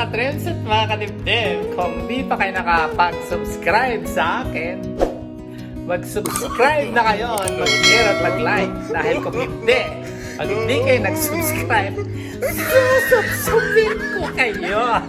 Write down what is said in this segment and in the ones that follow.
Hello mga kadibdib! Kung di pa kayo nakapag-subscribe sa akin, mag-subscribe na kayo mag-share at mag-like dahil kung hindi, pag hindi kayo nag-subscribe, susubsubin ko kayo!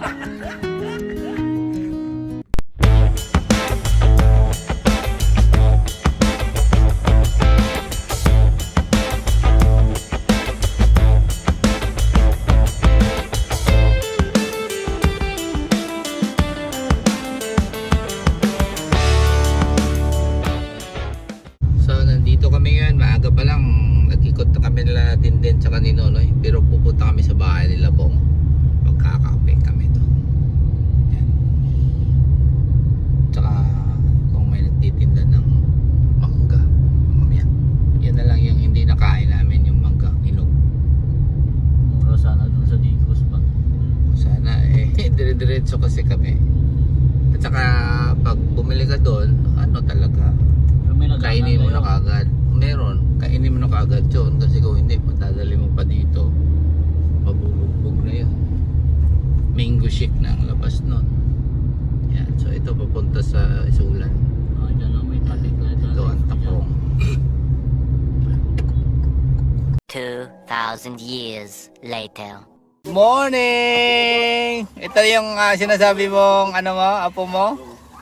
Later. Morning! Ito yung ah, sinasabi mong ano mo, apo mo.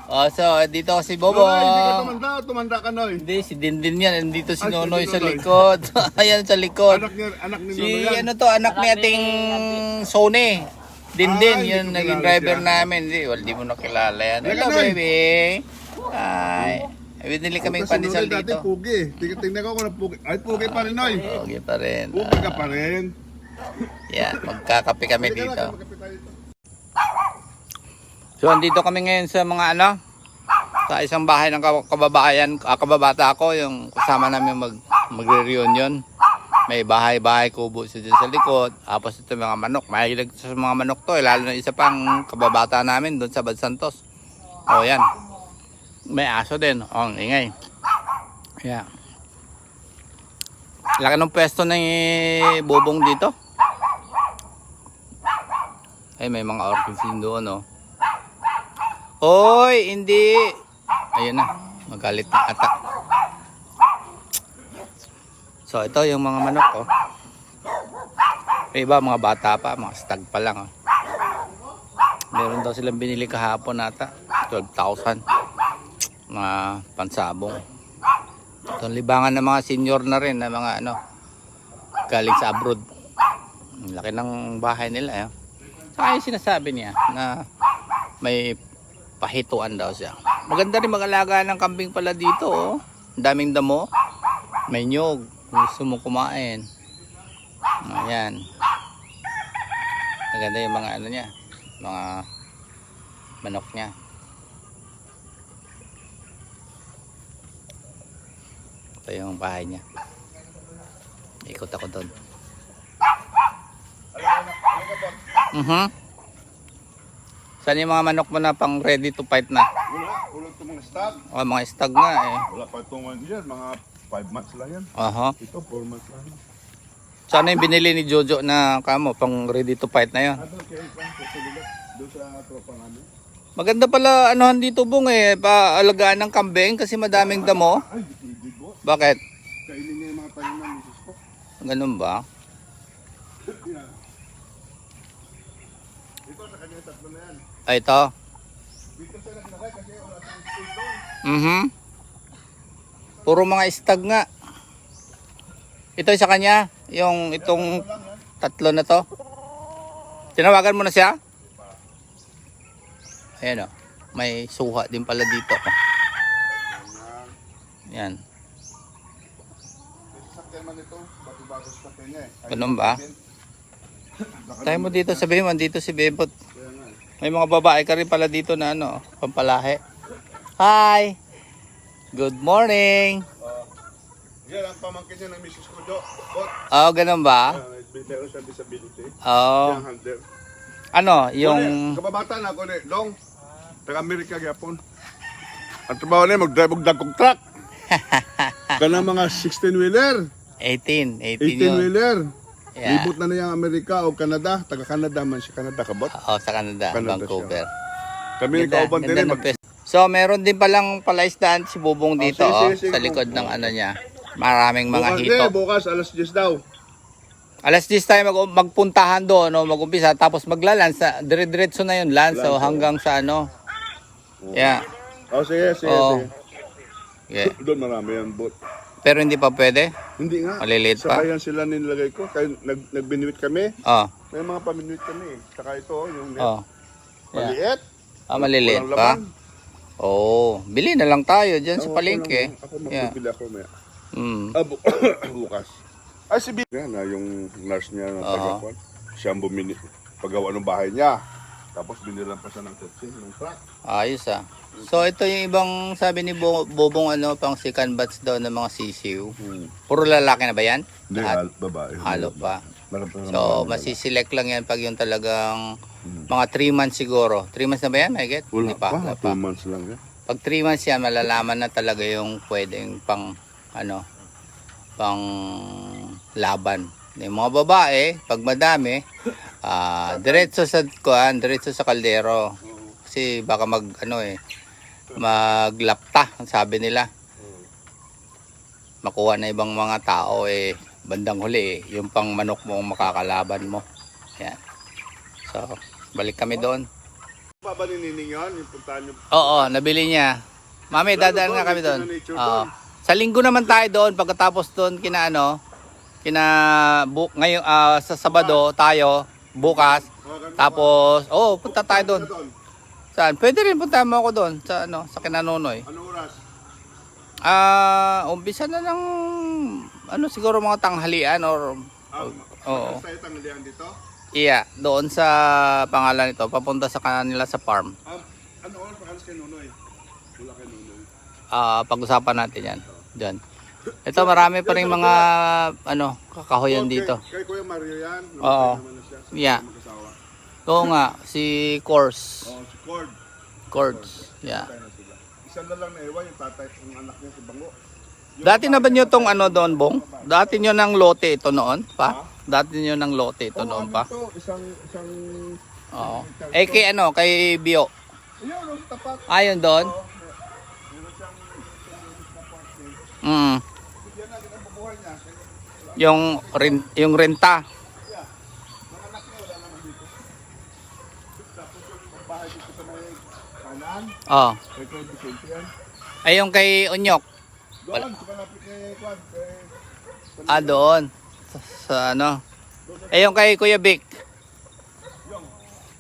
Oh, so dito si Noy, hindi ka Bobong. tumanda, tumanda ka Noy. Hindi, si Dindin yan. Nandito si Ay, si Nonoy sa Nonoy. likod. Ayan sa likod. Anak niya, anak ni Si Nono yan. ano to, anak ni ating Sony. Din din, Ah, hindi yun ko naging kilala driver siya. namin. Hindi, well, di mo nakilala yan. Halika, Hello, Noy. baby. Hi. Binili kaming Kasi pandesal Nonoy dati dito. pugi. Tingnan tingnan ko kung ano pugi. Ay, pugi pa rin Noy. Okay pa rin. Pugi ka pa rin. Yeah, magkakape kami dito. So, andito kami ngayon sa mga ano, sa isang bahay ng kab- kababayan, ah, kababata ko, yung kasama namin mag, magre-reunion. May bahay-bahay kubo siya dyan sa likod. Tapos ito mga manok. Mahilig sa mga manok to. Eh. Lalo na isa pang kababata namin doon sa Bad Santos. O yan. May aso din. O, ang ingay. Yeah. Laki ng pwesto ng bubong dito. Ay, may mga orchids din doon, oh. Hoy, hindi. Ayun na, magalit na ata. So, ito yung mga manok, oh. May iba, mga bata pa, mga stag pa lang, oh. Meron daw silang binili kahapon ata. 12,000. Mga pansabong. Ito, libangan ng mga senior na rin, na mga ano, galing sa abroad. Laki ng bahay nila, eh. Saka yung sinasabi niya na may pahituan daw siya. Maganda rin mag-alaga ng kambing pala dito, oh. Daming damo. May nyog. Gusto mo kumain. Ayan. Maganda yung mga ano niya. Mga manok niya. Ito yung bahay niya. Ikot ako doon. Mhm. Saan yung mga manok mo na pang ready to fight na? Wala, wala itong mga stock. Oh, mga stag nga eh. Wala pa itong mga yan, mga 5 months lang yan. Aha. Ito, 4 months lang. Sana yung binili ni Jojo na kamo pang ready to fight na. Ano, doon sa tropa namin. Maganda pala anuhan dito bong eh, paalagaan ng kambing kasi madaming damo. Ay. Bakit? Kainin niya yung mga misis ko. Ganun ba? Yan. Ito, sa kanya tatlo na yan. Ay, ito. Dito siya naglagay kasi wala siyang space doon. Mhm. Puro mga stag nga. Ito sa kanya, yung itong tatlo na to. Tinawagan mo na siya? Ayan o. May suha din pala dito. oh. Yan. Ito. Ay, Ganun ba? Tayo mo dito, sabihin mo, dito si Bebot. May mga babae ka rin pala dito na ano, pampalahe. Hi! Good morning! Yan ang pamangkin niya ng misis ko, Jo. Oh, ganun ba? Uh, meron siyang disability. Oh, Siyang handler. ano, Yung... yung... Kababata na ako ni Dong. Taga-Amerika gyapon. Ang trabaho niya, mag-drive og dagkong truck. Kanang mga 16-wheeler, 18, 18 yun. 18-wheeler. Yeah. Libot na niya ang Amerika o Canada. Taga-Canada man siya. Canada ka bot? Oh, sa Canada, Canada Vancouver. Kami ni Ganda, Kauban din ganda eh. ng Mag- pwesto. So, meron din palang palaisdaan si Bubong dito, sige, oh, sige, sige, sa likod ng ano niya. Maraming mga bukas, hito. eh, bukas alas 10 daw. Alas 10 tayo mag magpuntahan doon, no, mag-umpisa, tapos maglalans, dire-diretso na yun, lans, so hanggang sa ano. Yeah. Oh, sige, sige, Oo. sige. yeah. Doon marami yan, bot. Pero hindi pa pwede. Hindi nga. Maliliit pa. Sakayan sila nilagay ko. Kaya nag, nagbinuit kami. Oh, May mga paminuit kami eh. Saka ito, yung net. oh. Yeah. Maliit. Ah, maliliit Walang pa. laman. Oo, bili na lang tayo dyan sa Ako palengke. lang, Ako Yeah. magbibili ako maya. Mm. Ah, bu- bukas. Ay, si Bill. Yan na yung nurse niya ng Oo. tagakwan. Siya ang bumili. Paggawa ng bahay niya. Tapos binilan pa siya ng kotse, ng truck. Ayos ah. So ito yung ibang sabi ni Bo- Bobong ano pang second batch daw ng mga sisiw. Hmm. Puro lalaki na ba yan? Hindi, Lahat? hal- babae. Halo pa. So masiselect lang yan pag yung talagang mga 3 months siguro. 3 months na ba yan? May get? Wala pa, wala two months lang yan. Pag 3 months yan, malalaman na talaga yung pwedeng pang ano pang laban. Yung mga babae, pag madami, ah diretso sa kuan, diretso sa kaldero. Kasi baka mag ano eh maglapta, sabi nila. Makuha na ibang mga tao eh bandang huli eh, yung pang manok mo ang makakalaban mo. Yan. So, balik kami doon. Pa ba ni Nining yun? Yung puntahan niyo? Oo, nabili niya. Mami, dadaan na kami doon. Oo. Sa linggo naman tayo doon pagkatapos doon kina ano, kina bu, ngayon ah, sa Sabado tayo bukas. Tapos, oh, punta tayo doon. Saan? Pwede rin punta mo ako doon sa ano, sa Kinanonoy. Ano oras? Ah, umpisa na ng ano siguro mga tanghalian or Ah, Oo. Sa tanghalian dito? iya, doon sa pangalan nito, papunta sa kanila sa farm. Um, ano oras? Wala kay Nunoy. Ah, pag-usapan natin 'yan. Diyan. Ito marami pa rin mga ano, kakahoyan dito. Kay Kuya Mario yan. Oo. Yeah. Oo nga, si Course. Oh, si Cord. Courts. Yeah. Isa na lang na iwan yung tatay, yung anak niya si Bango. Dati na ba nyo tong ano doon, Bong? Dati nyo ng lote ito noon pa? Dati nyo ng lote ito noon pa? Ito, isang, isang, Oo. Eh kay ano, kay Bio. ayun, tapat. Ayun doon. Meron siyang, Mm. yan na, ang bubuhay niya. Yung rin, yung renta. Sa Oh. Ay yung kay Onyok. Doon, sa Ah, doon. Sa, sa ano. Eh yung kay Kuya Vic. yung,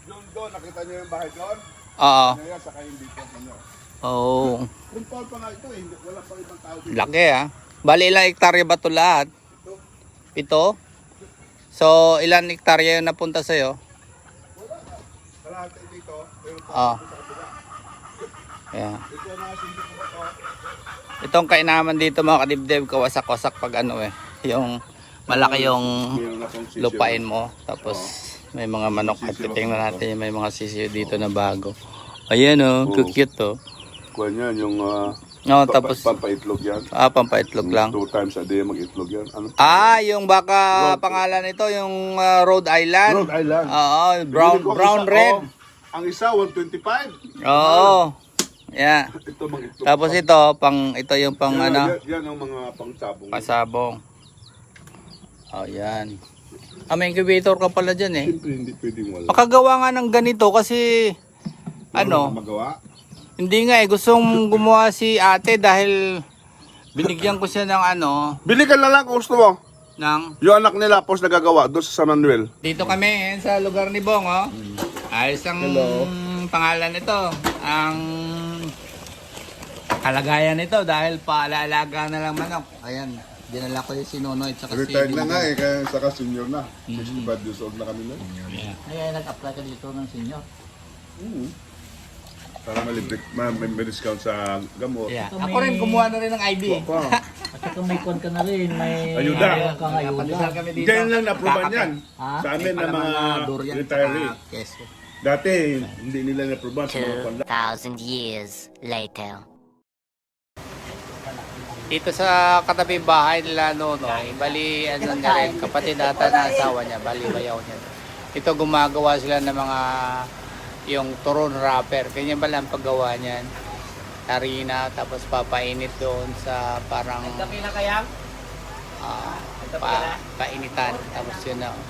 yung doon, nakita niyo yung bahay doon? Oo. Ngayon, saka yung dito. Ano. Oh. Kung pa nga ito, eh, hindi, wala pang ibang tao dito. Laki ah. Bali ilang hektarya ba ito lahat? Pito? So ilan hektarya yung napunta sa'yo? Kalahati dito, Ah. Yeah. Itong kainaman dito mga kadibdib, kawasak-wasak pag ano eh. Yung malaki yung lupain mo. Tapos may mga manok at titingnan natin may mga sisiyo dito na bago. Ayan oh, Oo. cute to. Kuha niyan, yung uh, No, tapos pampaitlog yan. ah, pampaitlog lang. Two times a day mag-itlog yan. Ano? Ah, yung baka pangalan nito, yung ah, Rhode Island. Rhode Island. Oo, brown ko brown isa, red. oh, ang isa, 125. Oo. Yeah. Ito mag-itlog. Tapos ito, pang ito yung pang yan, ano, Yan, yan ang mga pangsabong. pasabong. Oh, yan. Ah, may incubator ka pala dyan eh. Siyempre, hindi pwedeng wala. Pakagawa nga ng ganito kasi ano, Ano? Magawa? Hindi nga eh, gustong gumawa si ate dahil binigyan ko siya ng ano, Bili ka na lang kung gusto mo. ng Yung anak nila, pos nagagawa doon sa San Manuel. Dito kami eh, sa lugar ni Bong, oh. Ayos ang pangalan nito. Ang kalagayan nito dahil paalaalaga na lang manok. Ayan, dinala ko yung si Nonoy at saka si Retired na nga eh, kaya saka senior na. 65 years old na kami na. Ay, nag-apply ka dito ng senior. Para malibre, ma may, may discount sa gamot. Yeah. Ako rin kumuha na rin ng ID. Pa. At saka may kon ka na rin, may Ayuda. meron kang ayuda. Kami dito. Diyan lang na-approvean yan. Ha? Sa amin na mga retiree. Keso. Dati, hindi nila na-approvean sa mga panda. 2,000 years later. Dito sa katabi bahay nila Nonoy, bali ano niya rin, kapatid ata na asawa niya, bali bayaw niya. Ito gumagawa sila ng mga yung turon wrapper. Ganyan ba lang paggawa niyan? Harina, tapos papainit doon sa parang Kapila kaya? ah, pa, painitan. Tapos yun na, oh.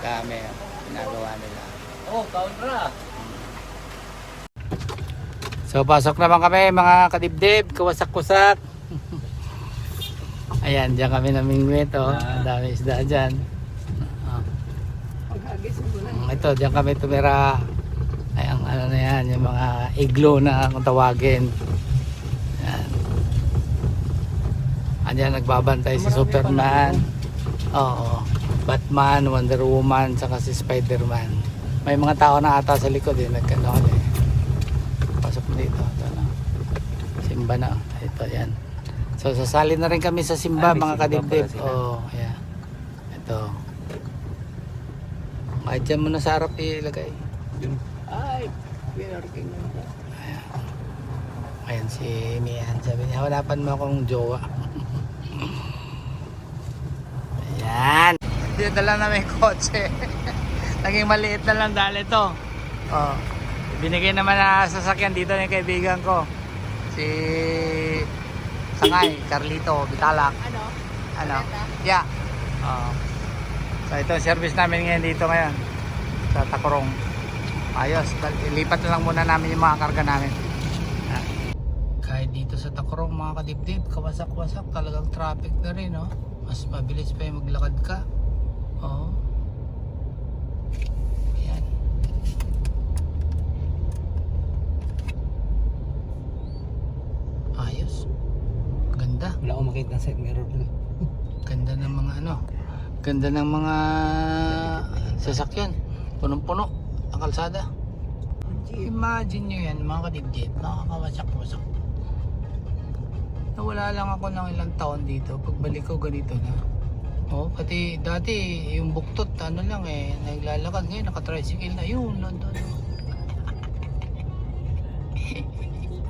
dami, ginagawa nila. Oh, kaunra. So pasok naman kami mga kadibdib, kawasak-kusak. Ayan, diyan kami namingwit oh. Ang dami isda dyan. Ito, diyan kami tumira. Ay, ang ano na yan, yung mga iglo na kung tawagin. Ayan. Andiyan nagbabantay si Superman. Oo. Batman, Wonder Woman, saka si Spider-Man. May mga tao na ata sa likod eh, nagkano eh. Pasok dito. Ito na. Simba na. Ito, yan. So, sasali na rin kami sa simba, may mga simba kadibdib. Oo, oh, yeah. Ito. Kahit dyan mo na sa harap ilagay. Ay, pinarking na. Ayan. Si Mian. Sabi niya, hanapan mo akong jowa. Ayan. Dito na lang namin kotse. Naging maliit na lang dahil ito. Oh. Binigay naman na sasakyan dito ng kaibigan ko. Si Sangay, Carlito, Bitalak. Ano? Ano? Yeah. Oh. So ito ang service namin ngayon dito ngayon. Sa Tacorong. Ayos. Ilipat na lang muna namin yung mga karga namin. Ah. Kahit dito sa Tacorong mga kadibdib, kawasak-wasak talagang traffic na rin, no? Mas mabilis pa yung maglakad ka. Oo. Ayan. Ayos. Ganda. Wala akong makita side mirror doon. Ganda ng mga ano. Ganda ng mga sasakyan. Punong-puno ang kalsada. Imagine nyo yan mga kadibdib. Nakakawasak-wasak. Nawala lang ako ng ilang taon dito. Pagbalik ko ganito na. Oh, pati dati yung buktot ano lang eh naglalakad ngayon naka-tricycle na yun nandun.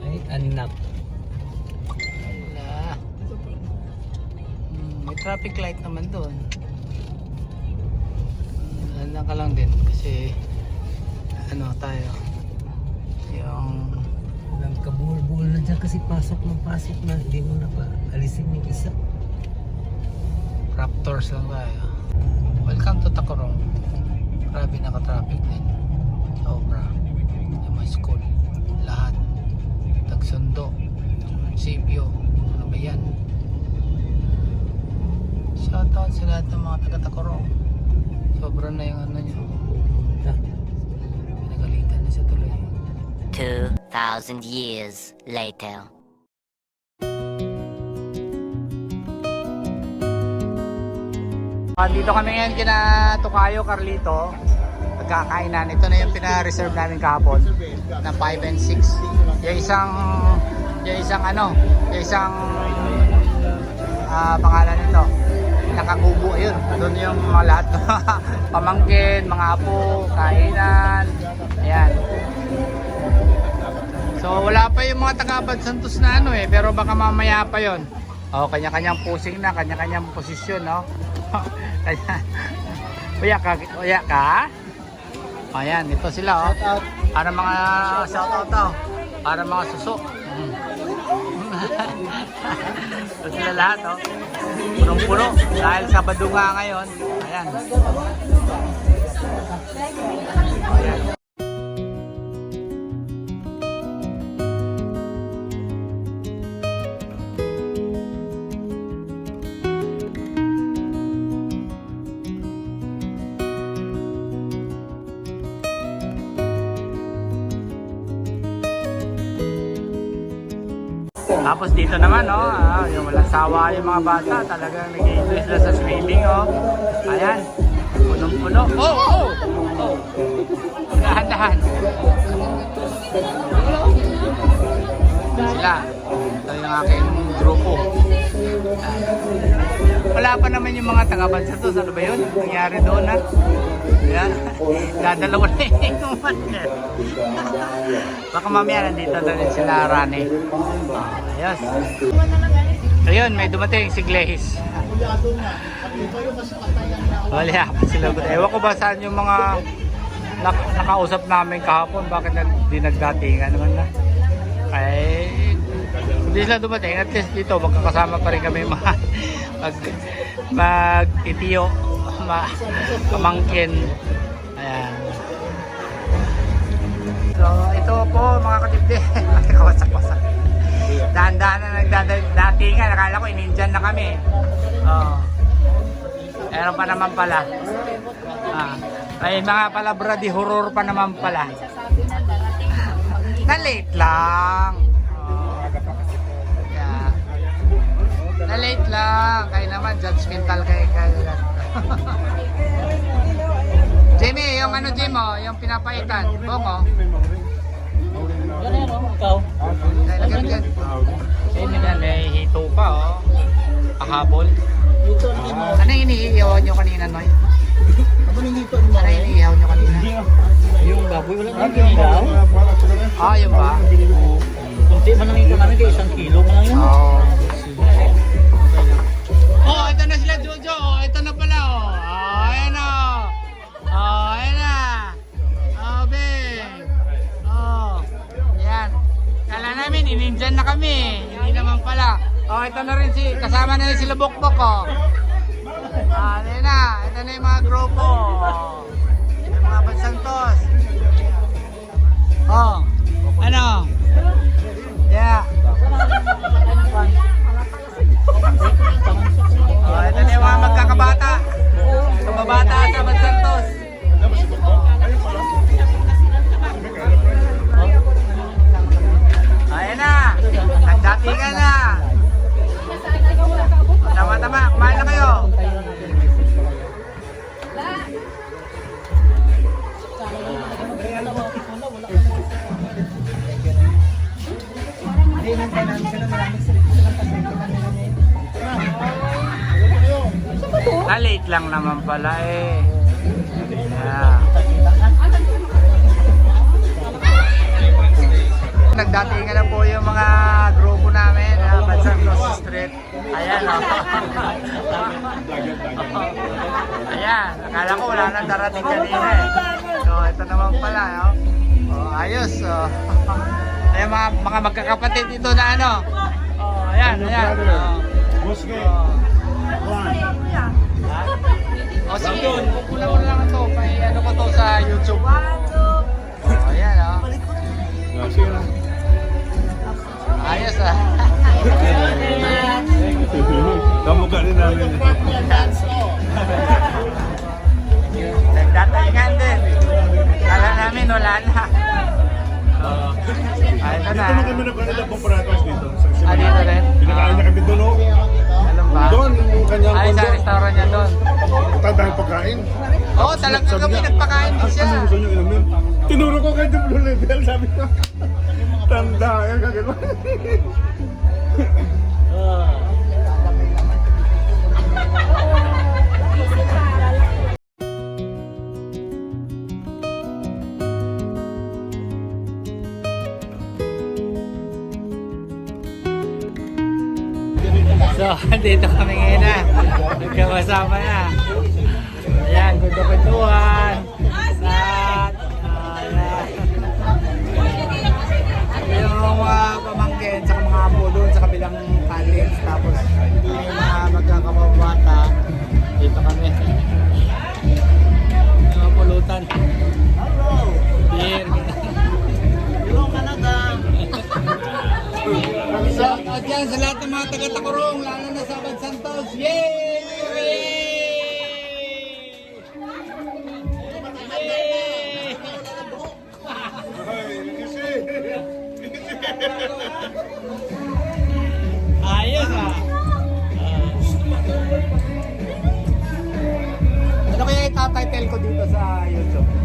Ay, anak. Wala. Hmm, may traffic light naman doon. Ano ka lang din kasi ano tayo yung Walang kabuhol-buhol na dyan kasi pasok ng pasok na. Hindi mo na pa alisin yung isa. Raptors lang tayo. Welcome to Tacorong. Grabe naka-traffic din. Sobra. Yung mga school. Lahat. Tagsundo. Sipio. Ano ba yan? Shoutout sa lahat ng mga taga-Tacorong. Sobra na yung ano nyo. Ah, Pinagalitan na sa tuloy. 2,000 years later. Dito kami ngayon kina Tukayo, Carlito. Pagkakainan. Ito na yung pina-reserve namin kahapon. Na 5 and 6. Yung isang, yung isang ano, yung isang ah, pangalan nito. Nakakubo, ayun. Doon yung mga lahat. Pamangkin, mga apo, kainan. Ayan. So wala pa yung mga taga Santos na ano eh, pero baka mamaya pa yon. Oh, kanya-kanyang pusing na, kanya-kanyang posisyon, no? Kanya. Uya ka, uya ka. Ayan, ito sila, oh. Para mga shout out to. Para mga suso. Ito sila lahat, oh. Punong-puno. Dahil Sabado nga ngayon. Ayan. Ayan. Tapos dito naman, no, ah, yung walang sawa yung mga bata, talagang nag-enjoy sila sa swimming, oh. Ayan, punong-puno. Oh, oh! Oh! Dahan-dahan. Sila. Ito yung aking grupo. Wala pa naman yung mga taga-bansa to. Ano ba yun? Nangyari doon, ha? Yan. Dadalawa na yung partner. Baka mamaya nandito na rin sila Rane. Ayos. Ayun, may dumating si Glaze. Wala pa sila. Ewan ko ba saan yung mga nak- nakausap namin kahapon. Bakit nag di nagdatingan naman na? Ay, hindi sila dumating. At least dito, magkakasama pa rin kami mga mag, mag itiyo, ma, pamangkin. Ayan. So, ito po mga katipde. Kawasak-wasak. Dahan-dahan na nagdatingan. Akala ko ininjan na kami. Oo. Meron pa naman pala. Ah. Ay, mga palabra di horror pa naman pala. Na late lang. Oh. Na late lang. Kayo naman, judgmental kayo kayo. Jimmy, yung ano Jim oh, yung pinapaitan. Bongo. Ganero, ikaw. Ganyan, ganyan. Jimmy yan, may hito pa oh. Pahabol. Dito, hindi mo. Ano yung iniiyaw nyo kanina, Noy? Ano yung dito mo? Ano yung iniiyaw nyo kanina? Yung baboy, wala nang ginilaw. Ah, yun ba? Kunti man lang ito namin, kaya isang kilo man lang yun. Oo. Oh, ito na sila Jojo. Oh, ito na namin ininjan na kami. Hindi naman pala. Oh, ito na rin si kasama na rin sila Bokbok oh. Ah, na. Ito na yung mga grupo. Yung mga Bansantos. Oh. Ano? Yeah. Oh, ito na yung mga magkakabata. Kababata sa Bad Ayan na. Nagdatingan na. Tama-tama. Kumain na kayo. Ah, late lang naman pala eh. Yeah. Nagdatingan na po yung mga grupo namin, uh, Bad Santos Street. Ayan o. Ayan, akala ko wala nang darating kanina eh. So, ito naman pala. Oh. Oh, ayos. Oh. Ayan mga, mga magkakapatid dito na ano. Oh, ayan, ayan. Oh. Boske. Oh. O sige, kukulang ko na lang ito. May ano ko to sa YouTube. Rin namin. Nagtatalingan din. Kala namin wala na. Ito Dito na. na kami nagkanila pang paratos dito. Ah, dito rin? Pinakain niya kami doon, oh. Alam ba? Doon, yung kanyang Ay, sa restaurant niya doon. Tandaan pagkain. Oo, oh, talagang kami nagpakain din siya. Ano gusto niyo inumin? Tinuro ko kay Blue Level, sabi ko. Tanda, yan kagano. So, dito kami ngayon na. Nagkakasama na. Ayan, kunto-kuntuhan. At, ayan. Yung mga pamangkin sa mga apo doon sa kabilang cottage. Tapos, yung mga magkakapabata. Dito kami. Yung pulutan. Beer. At yan sa lahat ng mga taga-takurong, lalo na sa Abad Santos. Yay! Ayos ah. Ano kaya itatitle ko dito sa YouTube?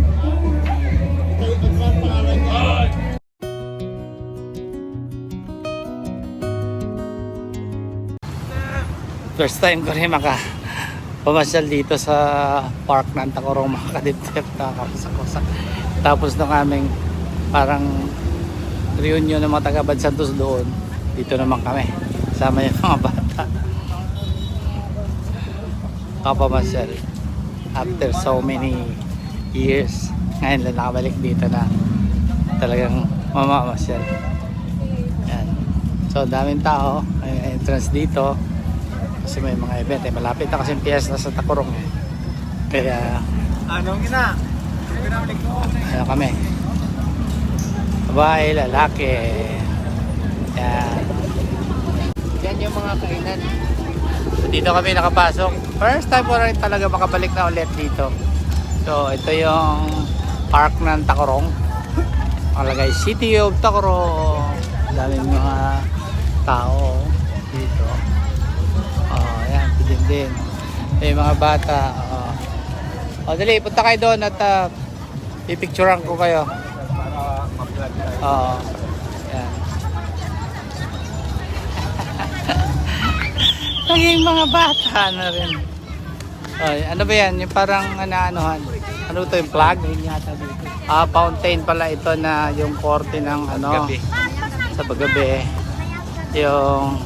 First time ko rin maka pamasyal dito sa park ng Tacorong mga kadiptip nakakapasak-wasak tapos nung aming parang reunion ng mga taga Santos doon dito naman kami. Sama yung mga bata. Kapamasyal after so many years ngayon lang nakabalik dito na talagang mamamasyal. Yan so daming tao may entrance dito kasi may mga event eh. Malapit na kasi piyesta sa Tacorong eh. Kaya Anong ina? ano kami? Babae, lalaki. Yan. Yan yung mga kainan. So, dito kami nakapasok. First time ko rin talaga makabalik na ulit dito. So ito yung park ng Tacorong nakalagay City of Tacorong daming mga tao dito yan din din may mga bata oh. O dali, punta kayo doon at uh, pipicturean ko kayo. Para ma-vlog tayo. Oo. Yan. Naging mga bata na rin. Ay, ano ba yan? Yung parang ano-anohan. Ano to yung flag? Ah, fountain pala ito na yung korte ng ano. Sa paggabi. Yung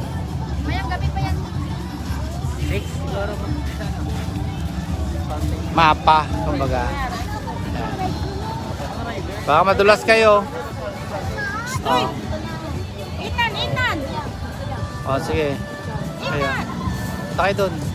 mapa, kumbaga. Baka madulas kayo. Oh. Inan, inan! Oh, sige. Ayan. Takay doon.